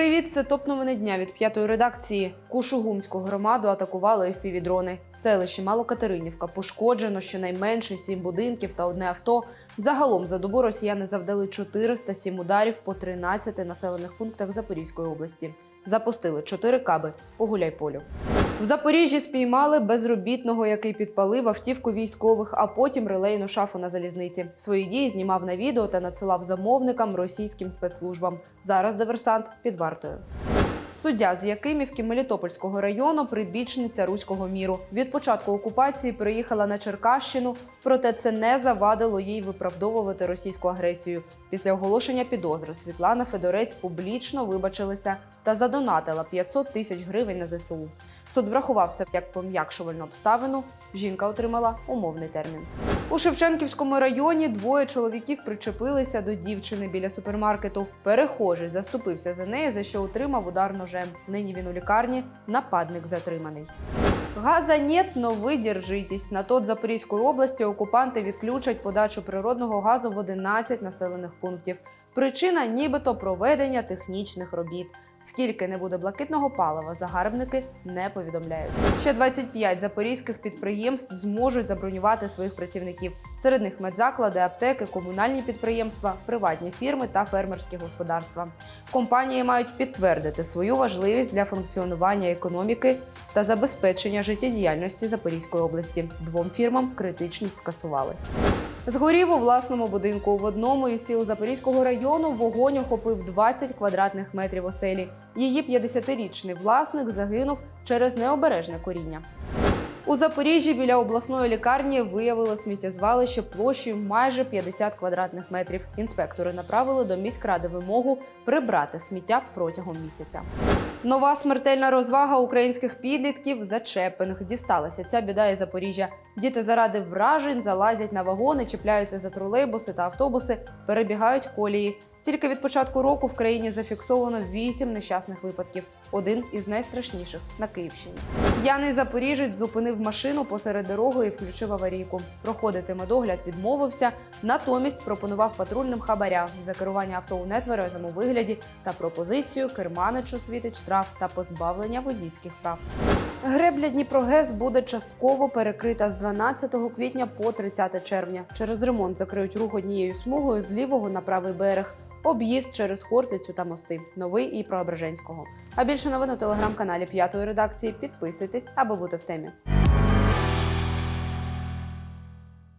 Привіт, це топ новини дня від п'ятої редакції. Кушугумську громаду атакували FPV-дрони. В селищі Малокатеринівка пошкоджено щонайменше сім будинків та одне авто. Загалом за добу росіяни завдали 407 ударів по 13 населених пунктах Запорізької області. Запустили чотири каби по гуляйполю. В Запоріжжі спіймали безробітного, який підпалив автівку військових, а потім релейну шафу на залізниці. Свої дії знімав на відео та надсилав замовникам російським спецслужбам. Зараз диверсант під вартою. Суддя з Якимівки Мелітопольського району прибічниця руського міру. Від початку окупації приїхала на Черкащину, проте це не завадило їй виправдовувати російську агресію. Після оголошення підозри Світлана Федорець публічно вибачилася та задонатила 500 тисяч гривень на ЗСУ. Суд врахував це як пом'якшувальну обставину. Жінка отримала умовний термін. У Шевченківському районі двоє чоловіків причепилися до дівчини біля супермаркету. Перехожий заступився за неї, за що отримав удар ножем. Нині він у лікарні. Нападник затриманий. Газа нет, но ви держитесь. На тот Запорізької області окупанти відключать подачу природного газу в 11 населених пунктів. Причина нібито проведення технічних робіт. Скільки не буде блакитного палива, загарбники не повідомляють. Ще 25 запорізьких підприємств зможуть забронювати своїх працівників. Серед них медзаклади, аптеки, комунальні підприємства, приватні фірми та фермерські господарства. Компанії мають підтвердити свою важливість для функціонування економіки та забезпечення життєдіяльності Запорізької області. Двом фірмам критичність скасували. Згорів у власному будинку. В одному із сіл Запорізького району вогонь охопив 20 квадратних метрів оселі. Її 50-річний власник загинув через необережне коріння. У Запоріжжі біля обласної лікарні виявили сміттєзвалище площею майже 50 квадратних метрів. Інспектори направили до міськради вимогу прибрати сміття протягом місяця. Нова смертельна розвага українських підлітків зачепинг. Дісталася ця біда із Запоріжжя. Діти заради вражень залазять на вагони, чіпляються за тролейбуси та автобуси, перебігають колії. Тільки від початку року в країні зафіксовано вісім нещасних випадків. Один із найстрашніших на Київщині. П'яний запоріжець зупинив машину посеред дороги і включив аварійку. Проходити медогляд відмовився. Натомість пропонував патрульним хабаря за керування авто у нетверезому вигляді та пропозицію керманичу світить штраф та позбавлення водійських прав. Гребля Дніпрогес буде частково перекрита з 12 квітня по 30 червня. Через ремонт закриють рух однією смугою з лівого на правий берег. Об'їзд через Хортицю та мости, новий і Проображенського. А більше новин у телеграм-каналі п'ятої редакції. Підписуйтесь, аби бути в темі.